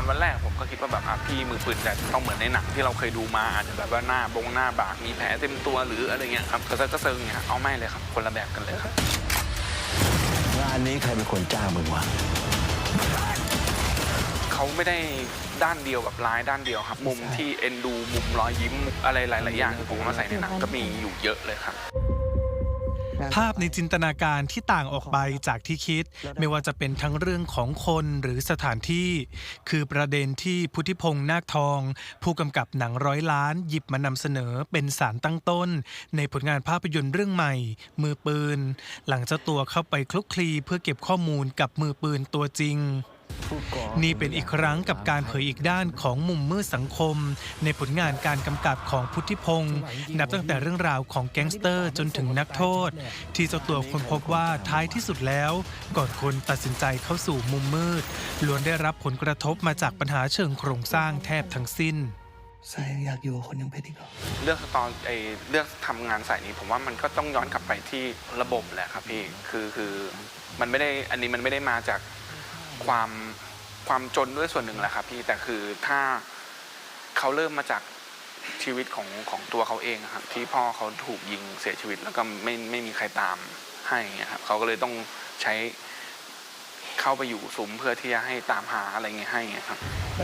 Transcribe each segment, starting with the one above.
อนวันแรกผมก็คิดว่าแบบอะพี่มือปืนจะต้องเหมือนในหนังที่เราเคยดูมาอาจจะแบบว่าหน้าบงหน้าบากมีแผลเต็มตัวหรืออะไรเงี้ยครับก็ก็เซิงเนี่ยเอาไม่เลยครับ คนละแบบกันเลยครับงานนี้ใครเป็นคนจ้างมึงวะเขาไม่ได้ด้านเดียวกับร้ายด้านเดียวครับ มุมที่เอ็นดูมุมรอยยิ้มอะไรหลาย ๆ อย่างที่ผมเอามาใส่ในหนังก็มีอยู่เยอะเลยครับ ภาพในจินตนาการที่ต่างออกไปจากที่คิด ไม่ว่าจะเป็นทั้งเรื่องของคนหรือสถานที่ คือประเด็นที่พุทธิพงษ์นาคทอง ผู้กำกับหนังร้อยล้านหยิบมานำเสนอเป็นสารตั้งต้น ในผลงานภาพยนตร์เรื่องใหม่ มือปืน หลังเจ้าตัวเข้าไปคลุกคลีเพื่อเก็บข้อมูลกับมือปืนตัวจริง นี่เป็นอีกครั้งกับการเผยอีกด้านของมุมมืดสังคม ในผลงานการกำกับของพุทธิพงศ์นับตั้งแต่เรื่องราวของแก๊งสเตอร์จนถึงนักโทษ ที่เจ้าตัวคนพบว่าท้ายที่สุดแล้ว ก่อนคนตัดสินใจเข้าสู่มุมมืดล้วนได้รับผลกระทบมาจากปัญหาเชิงโครงสร้างแทบทั้งสิ้นใส่อยากอยู่กับคนยังเพชรอีกเหรอเลือกตอนไอเลือกทำงานสายนี้ ผมว่ามันก็ต้องย้อนกลับไปที่ระบบแหละครับพี่คือคือมันไม่ได้อันนี้มันไม่ได้มาจาก ความความจนด้วยส่วนหนึ่งแหละครับพี่แต่คือถ้าเขาเริ่มมาจากชีวิตของของตัวเขาเองครับที่พ่อเขาถูกยิงเสียชีวิตแล้วก็ไม่ไม่มีใครตามให้เงี้ยครับเขาก็เลยต้องใช้เข้าไปอยู่ซุ้มเพื่อที่จะให้ตามหาอะไรเงี้ยให้เงี้ยครับ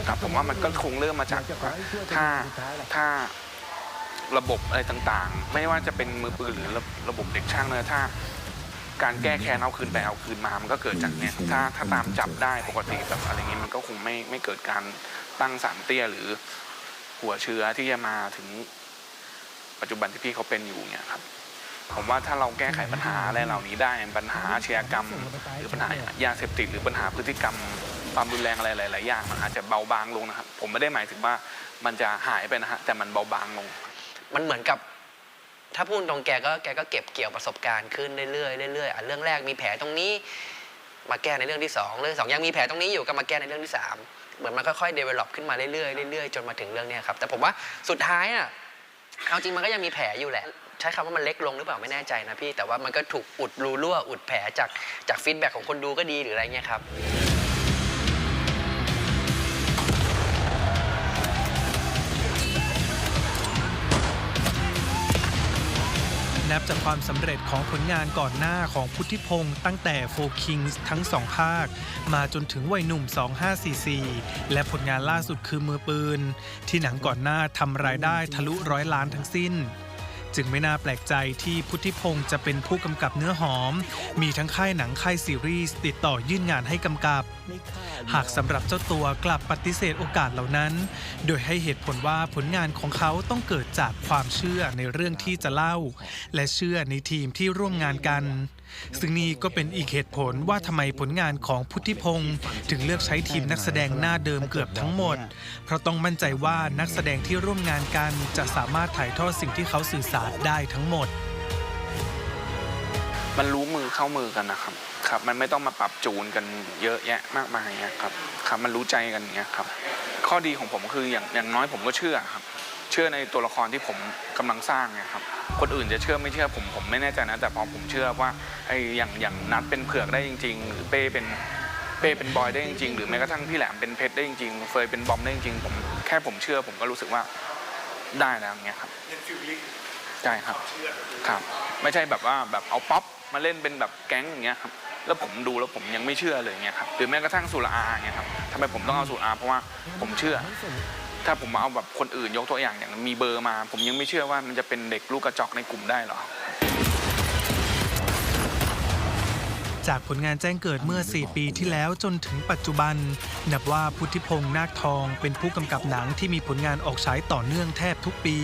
ครับผมว่ามันก็คงเริ่มมาจากถ้าถ้าระบบอะไรต่างๆ ไม่ว่าจะเป็นมือปืนหรือระบบเด็กช่างเลยถ้า การแก้แค้นเอาคืนไปเอาคืนมา มันก็เกิดจากเนี้ยถ้าถ้าตามจับได้ปกติแบบอะไรเงี้ยมันก็คงไม่ไม่เกิดการตั้งสารเตี้ยหรือหัวเชื้อที่จะมาถึงปัจจุบันที่พี่เขาเป็นอยู่เนี่ยครับ ผมว่าถ้าเราแก้ไขปัญหาอะไรเหล่านี้ได้ปัญหาอาชญากรรม หรือปัญหายาเสพติดหรือปัญหาพฤติกรรม ความรุนแรงอะไรหลายๆอย่างมันอาจจะเบาบางลงนะครับ ผมไม่ได้หมายถึงว่ามันจะหายไปนะฮะแต่มันเบาบางลง มันเหมือนกับ ถ้าพูดตรงแกก็แกก็เก็บเกี่ยวประสบการณ์ขึ้นเรื่อยๆเรื่อยๆอะเรื่องแรกมีแผลตรงนี้ มาแก้ในเรื่องที่สองเรื่องสองยังมีแผลตรงนี้อยู่ก็มาแก้ในเรื่องที่สามเหมือนมันค่อยๆ develop ขึ้นมาเรื่อยๆเรื่อยๆจนมาถึงเรื่องนี้ครับแต่ผมว่าสุดท้ายอะเอาจริงมันก็ยังมีแผลอยู่แหละใช้คำว่ามันเล็กลงหรือเปล่าไม่แน่ใจนะพี่ แต่ว่ามันก็ถูกอุดรูรั่วอุดแผลจากจากฟีดแบ็ของคนดูก็ดีหรืออะไรเงี้ยครับ นับจากความสำเร็จของผลงานก่อนหน้าของพุทธิพงศ์ตั้งแต่โฟคิงส์ทั้งสองภาค มาจนถึงวัยหนุ่ม 2544 และผลงานล่าสุดคือมือปืน ที่หนังก่อนหน้าทำรายได้ทะลุร้อยล้านทั้งสิ้น จึงไม่น่าแปลกใจที่พุทธิพงศ์จะเป็นผู้กำกับเนื้อหอม มีทั้งค่ายหนังค่ายซีรีส์ติดต่อยื่นงานให้กำกับ หากสำหรับเจ้าตัวกลับปฏิเสธโอกาสเหล่านั้น โดยให้เหตุผลว่าผลงานของเขาต้องเกิดจากความเชื่อในเรื่องที่จะเล่า และเชื่อในทีมที่ร่วมงานกัน ซึ่งนี่ก็เป็นอีกเหตุผลว่าทำไมผลงานของพุทธิพงศ์ถึงเลือกใช้ทีมนักแสดงหน้าเดิมเกือบทั้งหมด เพราะต้องมั่นใจว่านักแสดงที่ร่วมงานกันจะสามารถถ่ายทอดสิ่งที่เขาสื่อสารได้ทั้งหมด มันรู้มือเข้ามือกันนะครับครับ มันไม่ต้องมาปรับจูนกันเยอะแยะมากมายเงี้ครับครับมันรู้ใจกันอย่างเงี้ยครับ ข้อดีของผมคืออย่างอย่างน้อยผมก็เชื่อครับ ชื่อในตัวละครที่ผมกำลังสร้างเนี่ยครับคนอื่นจะเชื่อไม่เชื่อผมผมไม่แน่ใจนะแต่พอผมเชื่อว่าไอ้อย่างอย่างนัดเป็นเผือกได้จริง ๆ หรือเป้เป็นเป้เป็นบอยได้จริงๆ หรือแม้กระทั่งพี่แหลมเป็นเพชรได้จริงๆเฟยเป็นบอมได้จริงๆผมแค่ผมเชื่อผมก็รู้สึกว่าได้แล้วอย่างเงี้ยครับใช่ครับครับ ไม่ใช่แบบว่าแบบเอาป๊อปมาเล่นเป็นแบบแก๊งอย่างเงี้ยครับแล้วผมดูแล้วผมยังไม่เชื่อเลยเงี้ยครับหรือแม้กระทั่งสุรอาอย่างเงี้ยครับทำไมผมต้องเอาสุรอาเพราะว่าผมเชื่อ ถ้าผมมาเอาแบบคนอื่นยกตัวอย่างอย่างมีเบอร์มา ผมยังไม่เชื่อว่ามันจะเป็นเด็กลูกกระจอกในกลุ่มได้หรอ จากผลงานแจ้งเกิดเมื่อ 4 ปีที่แล้วจนถึงปัจจุบัน นับว่าพุทธิพงษ์นาคทองเป็นผู้กำกับหนังที่มีผลงานออกฉายต่อเนื่องแทบทุกปี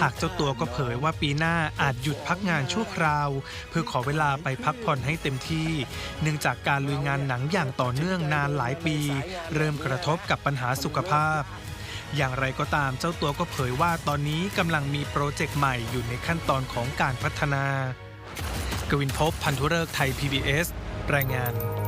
หากเจ้าตัวก็เผยว่าปีหน้าอาจหยุดพักงานชั่วคราว เพื่อขอเวลาไปพักผ่อนให้เต็มที่ เนื่องจากการลุยงานหนังอย่างต่อเนื่องนานหลายปี เริ่มกระทบกับปัญหาสุขภาพ อย่างไรก็ตามเจ้าตัวก็เผยว่าตอนนี้กำลังมีโปรเจกต์ใหม่อยู่ในขั้นตอนของการพัฒนากวินพบพันธุเริกไทย PBS รายงาน